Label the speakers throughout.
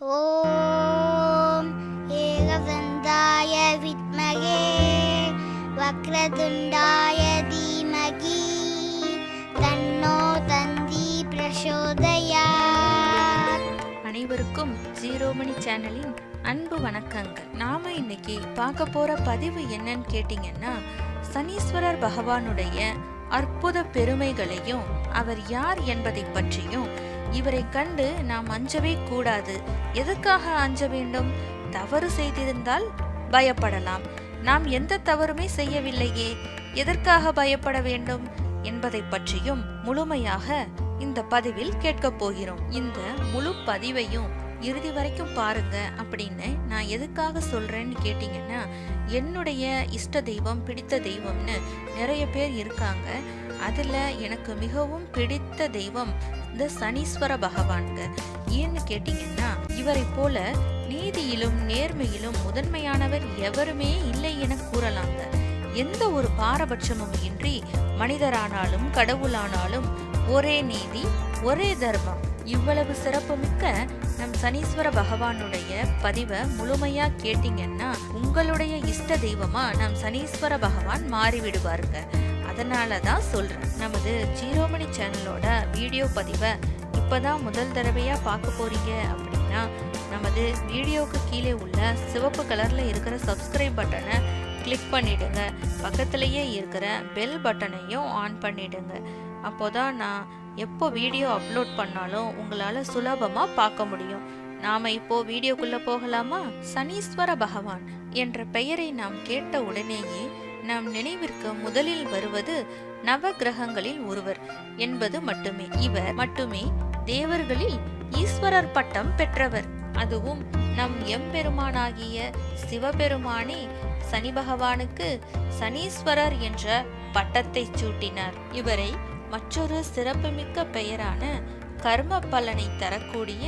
Speaker 1: ஓம் ஏகவந்தாய வித்மகே வக்ரதுண்டாய தீமகி தன்னோ தந்தி பிரசோதயா
Speaker 2: அனைவருக்கும் ஜீரோ மணி சேனலின் அன்பு வணக்கங்கள். நாம இன்னைக்கு பார்க்க போற பதிவு என்னன்னு கேட்டிங்கன்னா சனீஸ்வரர் பகவானுடைய அற்புத பெருமைகளையும் அவர் யார் என்பதை பற்றியும் இவரை கண்டு நாம் அஞ்சவே கூடாது. எதுக்காக அஞ்ச வேண்டும்? தவறு செய்திருந்தால் பயப்படலாம். நாம் எந்த தவறுமே செய்யவில்லையே. எதற்காக பயப்பட வேண்டும்? என்பதை பற்றியும் முழுமையாக இந்த பதிவில் கேட்கப் போகிறோம். இந்த முழு பதிவையும் இறுதி வரைக்கும் பாருங்க அப்படின்னு நான் எதுக்காக சொல்றேன்னு கேட்டீங்கன்னா என்னுடைய இஷ்ட தெய்வம் பிடித்த தெய்வம்னு நிறைய பேர் இருக்காங்க. அதில் எனக்கு மிகவும் பிடித்த தெய்வம் இந்த சனீஸ்வர பகவான்க. ஏன்னு கேட்டிங்கன்னா இவரை போல நீதியிலும் நேர்மையிலும் முதன்மையானவர் எவருமே இல்லை என கூறலாங்க. எந்த ஒரு பாரபட்சமும் இன்றி மனிதரானாலும் கடவுளானாலும் ஒரே நீதி ஒரே தர்மம். இவ்வளவு சிறப்புமிக்க நம் சனீஸ்வர பகவானுடைய பதிவை முழுமையா கேட்டீங்கன்னா உங்களுடைய இஷ்ட தெய்வமா நம் சனீஸ்வர பகவான் மாறிவிடுவாருங்க. அதனால தான் சொல்கிறேன் நமது ஜீரோமணி சேனலோட வீடியோ பதிவை இப்போ தான் முதல் தடவையாக பார்க்க போகிறீங்க அப்படின்னா நமது வீடியோவுக்கு கீழே உள்ள சிவப்பு கலரில் இருக்கிற சப்ஸ்கிரைப் பட்டனை கிளிக் பண்ணிவிடுங்க பக்கத்துலேயே இருக்கிற பெல் பட்டனையும் ஆன் பண்ணிவிடுங்க அப்போ தான் நான் எப்போ வீடியோ அப்லோட் பண்ணாலும் உங்களால் சுலபமாக பார்க்க முடியும். நாம் இப்போ வீடியோக்குள்ளே போகலாமா? சனீஸ்வர பகவான் என்ற பெயரை நாம் கேட்ட உடனேயே நம் நினைவிற்கு முதலில் வருவது நவ கிரகங்களில் ஒருவர் என்பது மட்டுமே. இவர் மட்டுமே தேவர்களில் ஈஸ்வரர் பட்டம் பெற்றவர். அதுவும் நம் எம்பெருமானாகிய சிவபெருமானே சனி பகவானுக்கு சனீஸ்வரர் என்ற பட்டத்தை சூட்டினார். இவரை மற்றொரு சிறப்புமிக்க பெயரான கர்ம பலனை தரக்கூடிய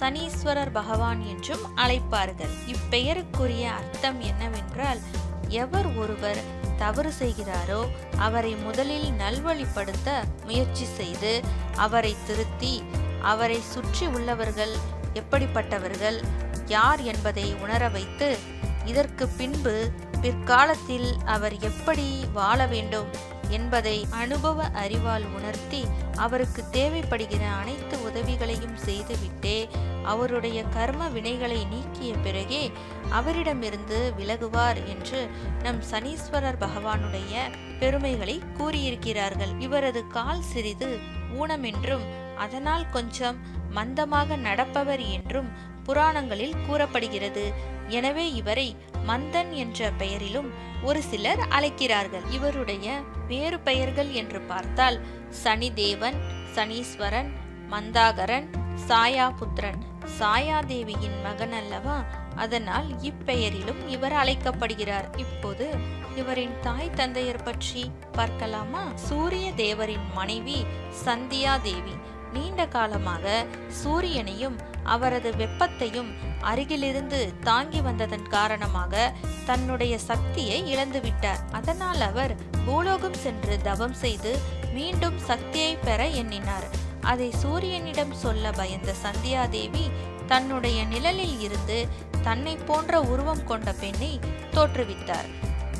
Speaker 2: சனீஸ்வரர் பகவான் என்றும் அழைப்பார்கள். இப்பெயருக்குரிய அர்த்தம் என்னவென்றால் எவர் ஒருவர் தவறு செய்கிறாரோ அவரை முதலில் நல்வழிப்படுத்த முயற்சி செய்து அவரை திருத்தி அவரை சுற்றி உள்ளவர்கள் எப்படிப்பட்டவர்கள் யார் என்பதை உணர வைத்து இதற்கு பின்பு பிற்காலத்தில் அவர் எப்படி வாழ வேண்டும்? என்பதை அனுபவ அறிவால் உணர்த்தி அவருக்கு தேவைப்படுகிற அனைத்து உதவிகளையும் செய்துவிட்டே அவருடைய கர்ம வினைகளை நீக்கிய பிறகே அவரிடமிருந்து விலகுவார் என்று நம் சனீஸ்வரர் பகவானுடைய பெருமைகளை கூறியிருக்கிறார்கள். இவரது கால் சிறிது ஊனமென்றும் அதனால் கொஞ்சம் மந்தமாக நடப்பவர் என்றும் புராணங்களில் கூறப்படுகிறது. எனவே இவரை மந்தன் என்ற பெயரிலும் ஒரு சிலர் அழைக்கிறார்கள். இவருடைய வேறு பெயர்கள் என்று பார்த்தால் சனிதேவன் சனீஸ்வரன் மந்தாகரன் சாயாபுத்திரன். சாயாதேவியின் மகன் அல்லவா? அதனால் இப்பெயரிலும் இவர் அழைக்கப்படுகிறார். இப்போது இவரின் தாய் தந்தையர் பற்றி பார்க்கலாமா? சூரிய தேவரின் மனைவி சந்தியா தேவி நீண்ட காலமாக சூரியனையும் அவரது வெப்பத்தையும் அருகிலிருந்து தாங்கி வந்ததன் காரணமாக தன்னுடைய சக்தியை இழந்துவிட்டார். அதனால் அவர் பூலோகம் சென்று தவம் செய்து மீண்டும் சக்தியை பெற எண்ணினார். அதை சூரியனிடம் சொல்ல பயந்த சந்தியாதேவி தன்னுடைய நிழலில் இருந்து தன்னை போன்ற உருவம் கொண்ட பெண்ணை தோற்றுவித்தார்.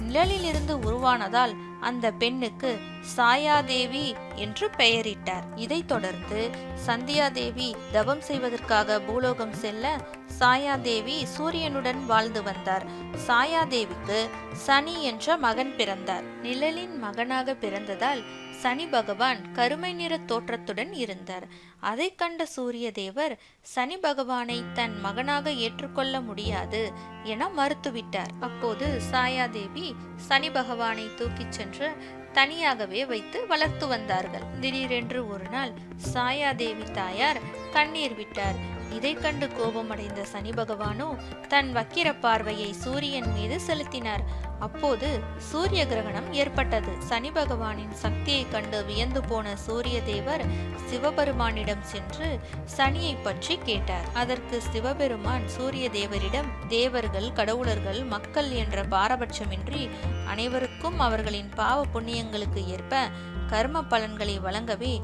Speaker 2: நிழலிலிருந்து உருவானதால் அந்த பெண்ணுக்கு சாயாதேவி என்று பெயரிட்டார். இதைத் தொடர்ந்து சந்தியாதேவி தவம் செய்வதற்காக பூலோகம் செல்ல சாயாதேவி சூரியனுடன் வாழ்ந்து வந்தார். சாயாதேவிக்கு சனி என்ற மகன் பிறந்தார். நிழலின் மகனாக பிறந்ததால் சனி பகவான் கருமை நிற தோற்றத்துடன் இருந்தார். அதை கண்ட சூரிய தேவர் சனி பகவானை தன் மகனாக ஏற்றுக்கொள்ள முடியாது என மறுத்துவிட்டார். அப்போது சாயாதேவி சனி பகவானை தூக்கிச் சென்று தனியாகவே வைத்து வளர்த்து வந்தார்கள். திடீரென்று ஒரு நாள் சாயாதேவி தாயார் கண்ணீர் விட்டார். இதை கண்டு கோபமடைந்த சனி பகவானோ தன் வக்கிர பார்வையை சூரியன் மீது செலுத்தினார். அப்போது சூரிய கிரகணம் ஏற்பட்டது. சனி பகவானின் சக்தியை கண்டு வியந்து போன சூரிய தேவர் சிவபெருமானிடம் சென்று சனியை பற்றி கேட்டார். அதற்கு சிவபெருமான் சூரிய தேவரிடம் தேவர்கள் கடவுளர்கள் மக்கள் என்ற பாரபட்சமின்றி அனைவருக்கும் அவர்களின் பாவ புண்ணியங்களுக்கு ஏற்ப கர்ம பலன்களை வழங்கவே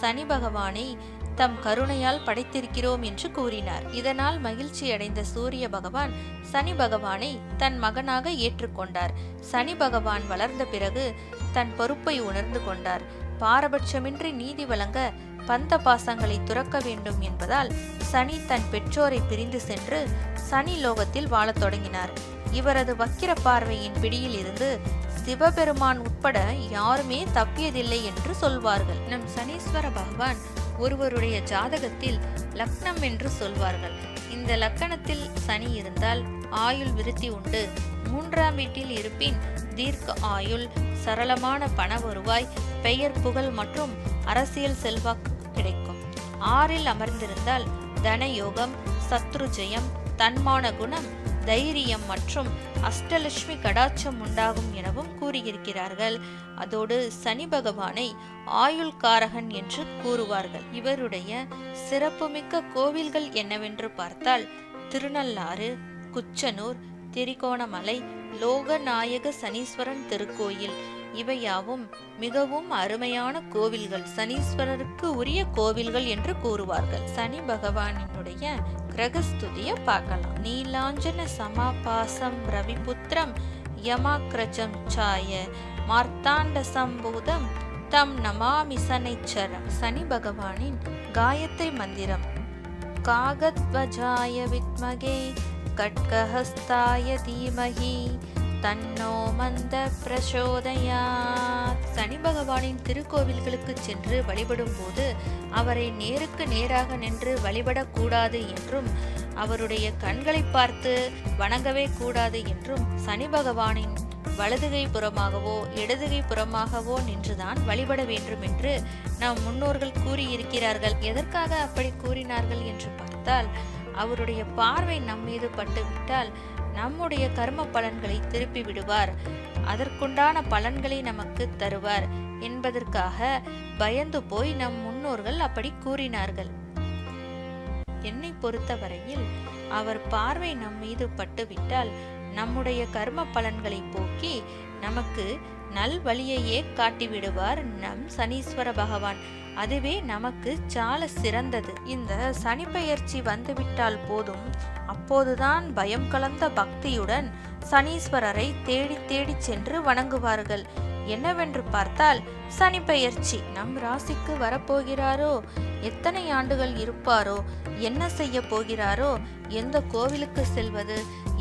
Speaker 2: சனி பகவானை தம் கருணையால் படைத்திருக்கிறோம் என்று கூறினார். இதனால் மகிழ்ச்சி அடைந்த சூரிய பகவான் சனி பகவானை தன் மகனாக ஏற்றுக்கொண்டார். சனி பகவான் வளர்ந்த பிறகு தன் பொறுப்பை உணர்ந்து கொண்டார். பாரபட்சமின்றி நீதி வழங்க பந்த பாசங்களை துறக்க வேண்டும் என்பதால் சனி தன் பெற்றோரை பிரிந்து சென்று சனி லோகத்தில் வாழத் தொடங்கினார். இவரது வக்கிர பார்வையின் பிடியில் இருந்து சிவபெருமான் உட்பட யாருமே தப்பியதில்லை என்று சொல்வார்கள். நம் சனீஸ்வர பகவான் ஒருவருடைய ஜாதகத்தில் லக்னம் என்று சொல்வார்கள். இந்த லக்கணத்தில் சனி இருந்தால் ஆயுள் விருத்தி உண்டு. மூன்றாம் வீட்டில் இருப்பின் தீர்க்க ஆயுள் சரளமான பண வருவாய் பெயர் புகழ் மற்றும் அரசியல் செல்வாக்கு கிடைக்கும். ஆறில் அமர்ந்திருந்தால் தன யோகம் சத்ரு ஜெயம் தன்மான குணம் தைரியம் மற்றும் அஷ்டலட்சுமி கடாட்சம் உண்டாகும் எனவும் கூறியிருக்கிறார்கள். அதோடு சனி பகவானை ஆயுள் காரகன் என்று கூறுவார்கள். இவருடைய சிறப்புமிக்க கோவில்கள் என்னவென்று பார்த்தால் திருநள்ளாறு குச்சனூர் திரிகோணமலை லோகநாயக சனீஸ்வரன் திருக்கோயில். இவையாவும் மிகவும் அருமையான கோவில்கள். சனீஸ்வரருக்கு உரிய கோவில்கள் என்று கூறுவார்கள். சனி பகவானினுடைய கிரகஸ்துதிய பார்க்கலாம். நீலாஞ்சன சமாபாசம் ரவிபுத்திரம் யமாக்ரஜம் சாய மார்த்தாண்ட சம்பூதம் தம் நமாமி சனைச்சரம் சனி பகவானின் காயத்ரி மந்திரம். காகத்வஜாய வித்மகே கட்கஹஸ்தாய தீமகி தன்னோ மந்த பிரசோதயாத். சனி பகவானின் திருக்கோவில்களுக்கு சென்று வழிபடும் போது அவரை நேருக்கு நேராக நின்று வழிபடக்கூடாது என்றும் அவருடைய கண்களை பார்த்து வணங்கவே கூடாது என்றும் சனி பகவானின் வலதுகை புறமாகவோ இடதுகை புறமாகவோ நின்றுதான் வழிபட வேண்டும் என்று நம் முன்னோர்கள் கூறியிருக்கிறார்கள். எதற்காக அப்படி கூறினார்கள் என்று பார்த்தால் அவருடைய பார்வை நம் மீது பட்டுவிட்டால் நம்முடைய கர்ம பலன்களை திருப்பி விடுவார். அதற்குண்டான பலன்களை நமக்கு தருவார். என்பதற்காக பயந்து போய் நம் முன்னோர்கள் அப்படி கூறினார்கள். என்னை பொறுத்தவரையில் அவர் பார்வை நம் மீது பட்டுவிட்டால் நம்முடைய கர்ம பலன்களை போக்கி நமக்கு நல் வழியையே காட்டிவிடுவார் நம் சனீஸ்வர பகவான். அதுவே நமக்கு சால சிறந்தது. இந்த சனி பெயர்ச்சி வந்துவிட்டால் போதும். அப்போதுதான் பயம் கலந்த பக்தியுடன் சனீஸ்வரரை தேடி தேடி சென்று வணங்குவார்கள். என்னவென்று பார்த்தால் சனி பெயர்ச்சி நம் ராசிக்கு வரப்போகிறாரோ? எத்தனை ஆண்டுகள் இருப்பாரோ? என்ன செய்ய போகிறாரோ? எந்த கோவிலுக்கு செல்வது?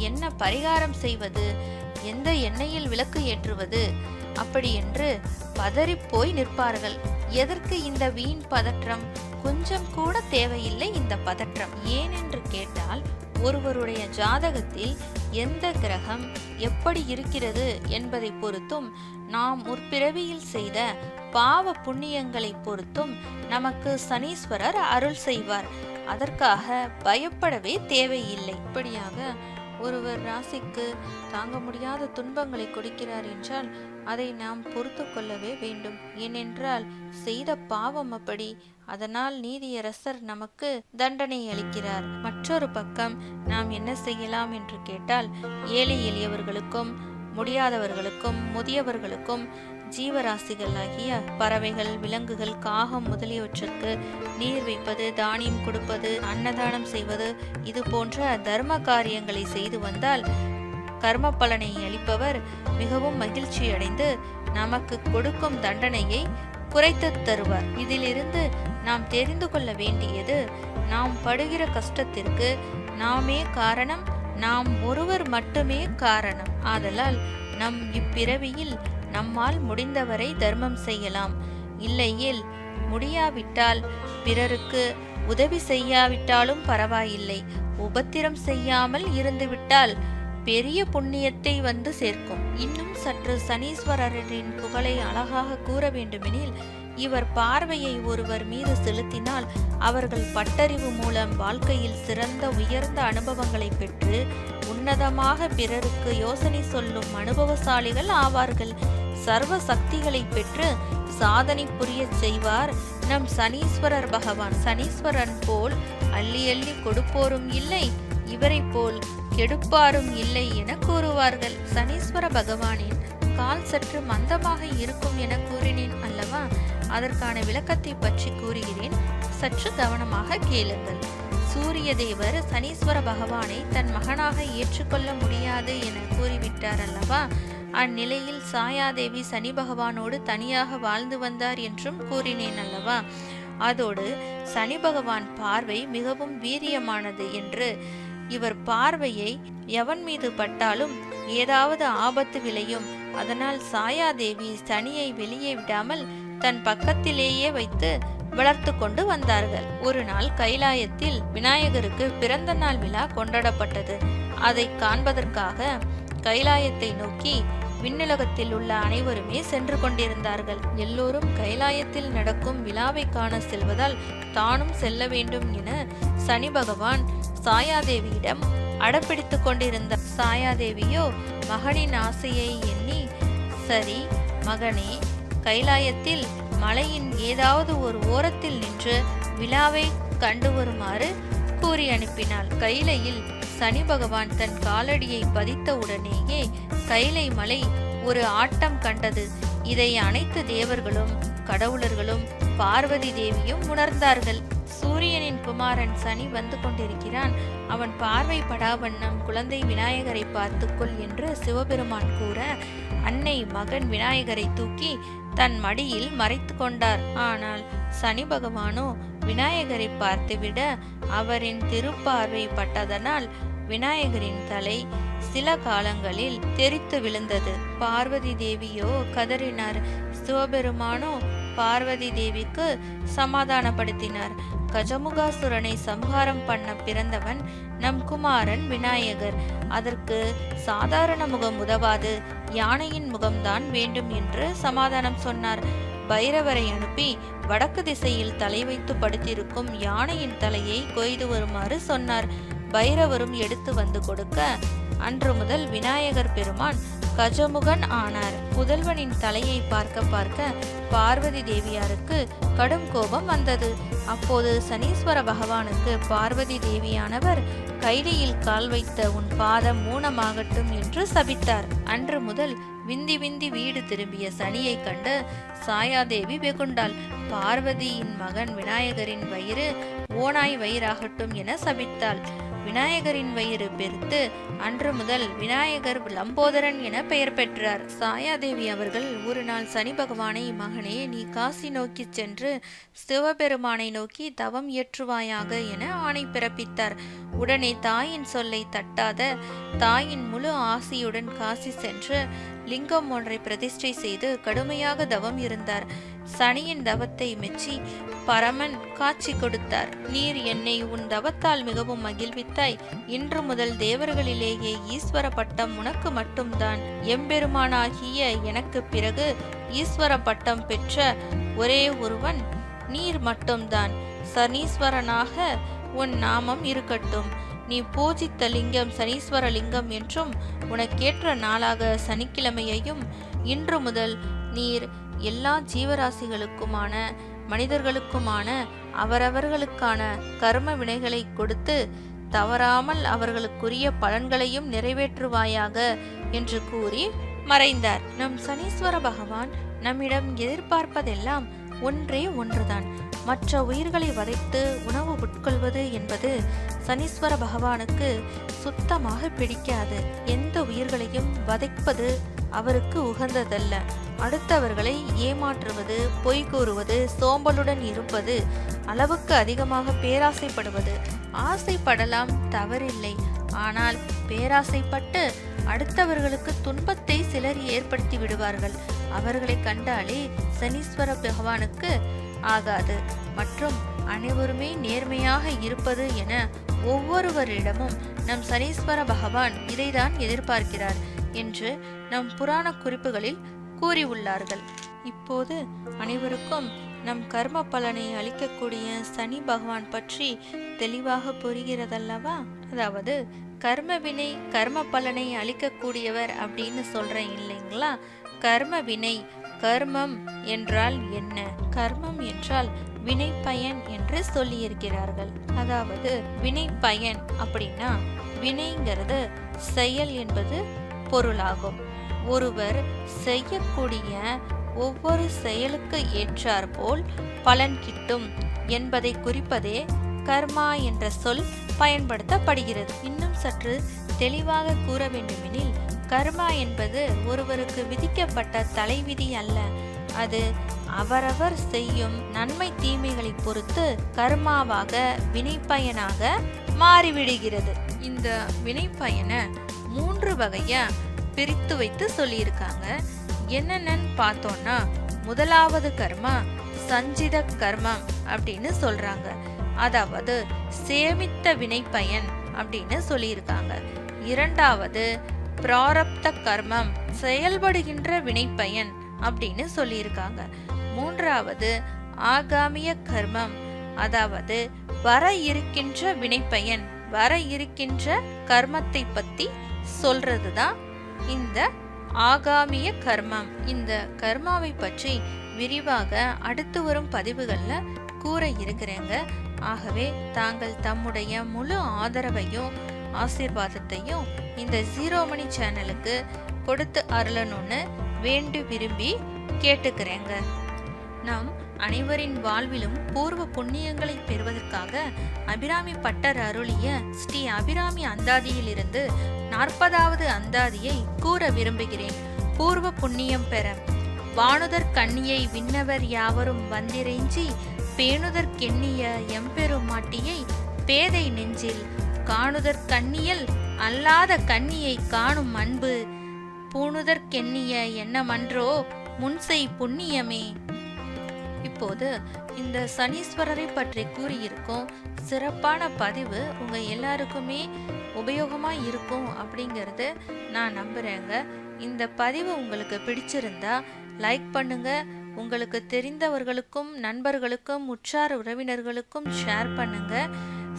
Speaker 2: என்ன பரிகாரம் செய்வது? எந்த எண்ணெயில் விளக்கு ஏற்றுவது? அப்படி என்று பதறிப்போய் நிற்பார்கள். எதற்கு இந்த வீண் பதற்றம்? கொஞ்சம் கூட தேவையில்லை இந்த பதற்றம். ஏனென்று கேட்டால் ஒருவருடைய ஜாதகத்தில் எந்த கிரகம் எப்படி இருக்கிறது என்பதை பொறுத்தும் நாம் முற்பிறவியில் செய்த பாவ புண்ணியங்களை பொறுத்தும் நமக்கு சனீஸ்வரர் அருள் செய்வார். அதற்காக பயப்படவே தேவையில்லை. இப்படியாக ஒருவர் ராசிக்கு தாங்க முடியாத துன்பங்களை கொடுக்கிறார் என்றால் அதை நாம் பொறுத்து கொள்ளவே வேண்டும். ஏனென்றால் செய்த பாவம் அப்படி அதனால் நீதியரசர் நமக்கு தண்டனை அளிக்கிறார் மற்றொரு பக்கம் நாம் என்ன செய்யலாம் என்று கேட்டால் ஏழை எளியவர்களுக்கும் முடியாதவர்களுக்கும் முதியவர்களுக்கும் ஜீவராசிகளாகிய பறவைகள் விலங்குகள் காகம் முதலியவற்றிற்கு நீர் வைப்பது தானியம் கொடுப்பது அன்னதானம் செய்வது இது போன்ற தர்ம காரியங்களை செய்து வந்தால் கர்ம பலனை அளிப்பவர் மிகவும் மகிழ்ச்சி அடைந்து நமக்கு கொடுக்கும் தண்டனையை குறைத்து தருவார். இதிலிருந்து நாம் தெரிந்து கொள்ள வேண்டியது நாம் படுகிற கஷ்டத்திற்கு நாமே காரணம் நாம் ஒருவர் மட்டுமே காரணம். ஆதலால் நம் இப்பிறவியில் நம்மால் முடிந்தவரை தர்மம் செய்யலாம். இல்லையில் முடியாவிட்டால் பிறருக்கு உதவி செய்யாவிட்டாலும் பரவாயில்லை. உபத்திரம் செய்யாமல் இருந்துவிட்டால் பெரிய புண்ணியத்தை வந்து சேர்க்கும். இன்னும் சற்று சனீஸ்வரரின் புகழை அழகாக கூற வேண்டுமெனில் இவர் பார்வையை ஒருவர் மீது செலுத்தினால் அவர்கள் பட்டறிவு மூலம் வாழ்க்கையில் சிறந்த உயர்ந்த அனுபவங்களை பெற்று உன்னதமாக பிறருக்கு யோசனை சொல்லும் அனுபவசாலிகள் ஆவார்கள். சர்வ சக்திகளை பெற்று சாதனை புரிய செய்வார். நம் சனீஸ்வரர் பகவான் சனீஸ்வரன் போல் அள்ளி அள்ளி கொடுப்போரும் இல்லை. இவரை போல் கெடுப்பாரும் இல்லை என கூறுவார்கள். சனீஸ்வர பகவானின் கால் சற்று மந்தமாக இருக்கும் என கூறினேன் அல்லவா? அதற்கான விளக்கத்தை பற்றி கூறுகிறேன். சற்று கவனமாக கேளுங்கள். சூரிய தேவர் சனீஸ்வர பகவானை தன் மகனாக ஏற்றுக்கொள்ள முடியாது என கூறிவிட்டார் அல்லவா? அந்நிலையில் சாயாதேவி சனி பகவானோடு தனியாக வாழ்ந்து வந்தார் என்றும் கூறினேன் அல்லவா? அதோடு சனி பகவான் பார்வை மிகவும் வீரியமானது என்று இவர் பார்வையை எவன் மீது பட்டாலும் ஏதாவது ஆபத்து விளையும். அதனால் சாயாதேவி சனியை வெளியே விடாமல் தன் பக்கத்திலேயே வைத்து வளர்த்து கொண்டு வந்தார்கள். ஒரு நாள் கைலாயத்தில் விநாயகருக்கு பிறந்த நாள் விழா கொண்டாடப்பட்டது. அதை காண்பதற்காக கைலாயத்தை நோக்கி விண்ணுலகத்தில் உள்ள அனைவருமே சென்று கொண்டிருந்தார்கள். எல்லோரும் கைலாயத்தில் நடக்கும் விழாவை காண செல்வதால் தானும் செல்ல வேண்டும் என சனி பகவான் சாயாதேவியிடம் அடப்பிடித்து கொண்டிருந்த சாயாதேவியோ மகனின் ஆசையை எண்ணி சரி மகனே கைலாயத்தில் மலையின் ஏதாவது ஒரு ஓரத்தில் நின்று விழாவை கண்டு வருமாறு கூறி அனுப்பினாள். கைலையில் சனி பகவான் தன் காலடியை பதித்த உடனேயே கைலை மலை ஒரு ஆட்டம் கண்டது. இதை அனைத்து தேவர்களும் கடவுளர்களும் பார்வதி தேவியும் உணர்ந்தார்கள். சூரியனின் குமாரன் சனி வந்து கொண்டிருக்கிறான். அவன் பார்வை படாவண்ணம் குழந்தை விநாயகரை பார்த்துக்கொள் என்று சிவபெருமான் கூற அன்னை மகன் விநாயகரை தூக்கி தன் மடியில் மறைத்து கொண்டார். ஆனால் சனி பகவானோ விநாயகரை பார்த்துவிட அவரின் திருப்பார்வை பட்டதனால் விநாயகரின் தலை சில காலங்களில் தெரித்து விழுந்தது. பார்வதி தேவியோ கதறினார். சிவபெருமானோ பார்வதி தேவிக்கு சமாதானப்படுத்தினார். கஜமுகாசுரனை சம்ஹாரம் பண்ண பிறந்தவன் நம் குமாரன் விநாயகர். அதற்கு சாதாரண முகம் உதவாது. யானையின் முகம்தான் வேண்டும் என்று சமாதானம் சொன்னார். பைரவரை அனுப்பி வடக்கு திசையில் தலை வைத்து படுத்திருக்கும் யானையின் தலையை கொய்து வருமாறு சொன்னார். பைரவரும் எடுத்து வந்து கொடுக்க அன்று முதல் விநாயகர் பெருமான் கஜமுகன் ஆனார். புதல்வனின் தலையை பார்க்க பார்க்க பார்வதி தேவியாருக்கு கடும் கோபம் வந்தது. அப்போது சனீஸ்வர பகவானுக்கு பார்வதி தேவியானவர் கைலியில் கால் வைத்த உன் பாதம் ஊனமாகட்டும் என்று சபித்தார். அன்று முதல் விந்தி விந்தி வீடு திரும்பிய சனியை கண்டு சாயாதேவி வெகுண்டாள். பார்வதியின் மகன் விநாயகரின் வயிறு ஓனாய் வயிறாகட்டும் என சபித்தாள். விநாயகரின் வயிறு பெருத்து அன்று முதல் விநாயகர் லம்போதரன் என பெயர் பெற்றார். சாயாதேவி அவர்கள் ஒரு நாள் சனி பகவானை மகனே நீ காசி நோக்கி சென்று சிவபெருமானை நோக்கி தவம் இயற்றுவாயாக என ஆணை பிறப்பித்தார். உடனே தாயின் சொல்லை தட்டாத தாயின் முழு ஆசியுடன் காசி சென்று லிங்கம் ஒன்றை பிரதிஷ்டை செய்து கடுமையாக தவம் இருந்தார். சனியின் தவத்தை மெச்சி பரமன் காட்சி கொடுத்தார். நீர் என்னை உன் தவத்தால் மிகவும் மகிழ்வித்தாய். இன்று முதல் தேவர்களிலேயே ஈஸ்வர பட்டம் உனக்கு மட்டும்தான். எம்பெருமானாகிய எனக்கு பிறகு ஈஸ்வர பட்டம் பெற்ற ஒரே ஒருவன் நீர் மட்டும்தான். சனீஸ்வரனாக உன் நாமம் இருக்கட்டும். நீ பூஜித்த லிங்கம் சனீஸ்வர லிங்கம் என்றும் உனக்கேற்ற நாளாக சனிக்கிழமையையும் இன்று முதல் நீர் எல்லா ஜீவராசிகளுக்குமான மனிதர்களுக்குமான அவரவர்களுக்கான கர்ம வினைகளை கொடுத்து தவறாமல் அவர்களுக்குரிய பலன்களையும் நிறைவேற்றுவாயாக என்று கூறி மறைந்தார். நம் சனீஸ்வர பகவான் நம்மிடம் எதிர்பார்ப்பதெல்லாம் ஒன்றே ஒன்றுதான். மற்ற உயிர்களை வதைத்து உணவு உட்கொள்வது என்பது சனீஸ்வர பகவானுக்கு சுத்தமாக பிடிக்காது. எந்த உயிர்களையும் வதைப்பது அவருக்கு உகந்ததல்ல. அடுத்தவர்களை ஏமாற்றுவது பொய் கூறுவது சோம்பலுடன் இருப்பது அளவுக்கு அதிகமாக பேராசைப்படுவது. ஆசைப்படலாம் தவறில்லை. ஆனால் பேராசைப்பட்டு அடுத்தவர்களுக்கு துன்பத்தை சிலர் ஏற்படுத்தி விடுவார்கள். அவர்களை கண்டாலே சனீஸ்வர பகவானுக்கு ஆகாது. மற்றும் அனைவருமே நேர்மையாக இருப்பது என ஒவ்வொருவரிடமும் நம் சனீஸ்வர பகவான் இதைதான் எதிர்பார்க்கிறார் என்று நம் புராண குறிப்புகளில் கூறியுள்ளார்கள். இப்போது அனைவருக்கும் நம் கர்ம பலனை அளிக்கக்கூடிய சனி பகவான் பற்றி தெளிவாக புரிகிறதல்லவா? அதாவது கர்ம வினை கர்ம பலனை அளிக்கக்கூடியவர் அப்படின்னு சொல்றேன் இல்லைங்களா? கர்ம வினை. கர்மம் என்றால் என்ன? கர்மம் என்றால் வினை பயன் என்று சொல்லியிருக்கிறார்கள். அதாவது வினை பயன் அப்படின்னா வினைங்கிறது செயல் என்பது பொருளாகும். ஒருவர் செய்யக்கூடிய ஒவ்வொரு செயலுக்கு ஏற்றாற்போல் பலன் கிட்டும் என்பதை குறிப்பதே கர்மா என்ற சொல் பயன்படுத்தப்படுகிறது. இன்னும் சற்று தெளிவாக கூற வேண்டுமெனில் கர்மா என்பது ஒருவருக்கு விதிக்கப்பட்ட தலைவிதி அல்ல. அது அவரவர் செய்யும் நன்மை தீமைகளை பொறுத்து கர்மாவாக வினைப்பயனாக மாறிவிடுகிறது. இந்த வினைப்பயனை மூன்று வகையா பிரித்து வைத்து சொல்லியிருக்காங்க. என்னென்னு பார்த்தோம்னா முதலாவது கர்மா சஞ்சித கர்மம் அப்படின்னு சொல்றாங்க. அதாவது சேமித்த வினைப்பயன் அப்படின்னு சொல்லியிருக்காங்க. இரண்டாவது பிராரப்த கர்மம் செயல்படுகின்ற வினைப்பயன் அப்படின்னு சொல்லியிருக்காங்க. மூன்றாவது ஆகாமிய கர்மம் அதாவது வர இருக்கின்ற வினைப்பயன் வர இருக்கின்ற கர்மத்தை பத்தி சொல்றதுதான் இந்த ஆகாமிய கர்மம். இந்த கர்மாவை பற்றி விரிவாக அடுத்து வரும் பதிவுகளில் கூற இருக்கிறேங்க. ஆகவே தாங்கள் தம்முடைய முழு ஆதரவையும் ஆசீர்வாதத்தையும் இந்த ஜீரோ மணி சேனலுக்கு கொடுத்து அருளணும்னு வேண்டி விரும்பி கேட்டுக்கிறேங்க. நாம் அனைவரின் வாழ்விலும் பூர்வ புண்ணியங்களை பெறுவதற்காக அபிராமி பட்டர் அருளிய ஸ்ரீ அபிராமி அந்தாதியிலிருந்து நாற்பதாவது அந்தாதியை கூற விரும்புகிறேன். பூர்வ புண்ணியம் பெற வானுதற் கண்ணியை விண்ணவர் யாவரும் வந்திரைஞ்சி பேணுதற் கெண்ணிய எம்பெருமாட்டியை பேதை நெஞ்சில் காணுதற் கண்ணியல் அல்லாத கண்ணியை காணும் அன்பு பூணுதற்கெண்ணிய எண்ணமன்றோ முன்செய் புண்ணியமே. இப்போது இந்த சனீஸ்வரரை பற்றி கூறியிருக்கோம் சிறப்பான பதிவு உங்கள் எல்லாருக்குமே உபயோகமாக இருக்கும் அப்படிங்கறது நான் நம்புகிறேங்க இந்த பதிவு உங்களுக்கு பிடிச்சிருந்தா லைக் பண்ணுங்க. உங்களுக்கு தெரிந்தவர்களுக்கும் நண்பர்களுக்கும் உற்றார் உறவினர்களுக்கும் ஷேர் பண்ணுங்கள்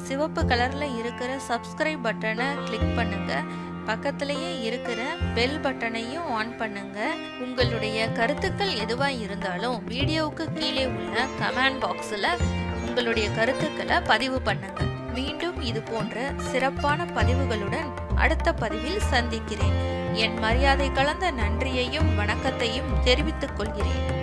Speaker 2: சிவப்பு கலரில் இருக்கிற சப்ஸ்கிரைப் பட்டனை கிளிக் பண்ணுங்கள் பக்கத்திலேயே இருக்கிற பெல் பட்டனையும் ஆன் பண்ணுங்க. உங்களுடைய கருத்துக்கள் எதுவாக இருந்தாலும் வீடியோவுக்கு கீழே உள்ள கமெண்ட் பாக்ஸில் உங்களுடைய கருத்துக்களை பதிவு பண்ணுங்க. மீண்டும் இது போன்ற சிறப்பான பதிவுகளுடன் அடுத்த பதிவில் சந்திக்கிறேன். என் மரியாதை கலந்த நன்றியையும் வணக்கத்தையும் தெரிவித்துக் கொள்கிறேன்.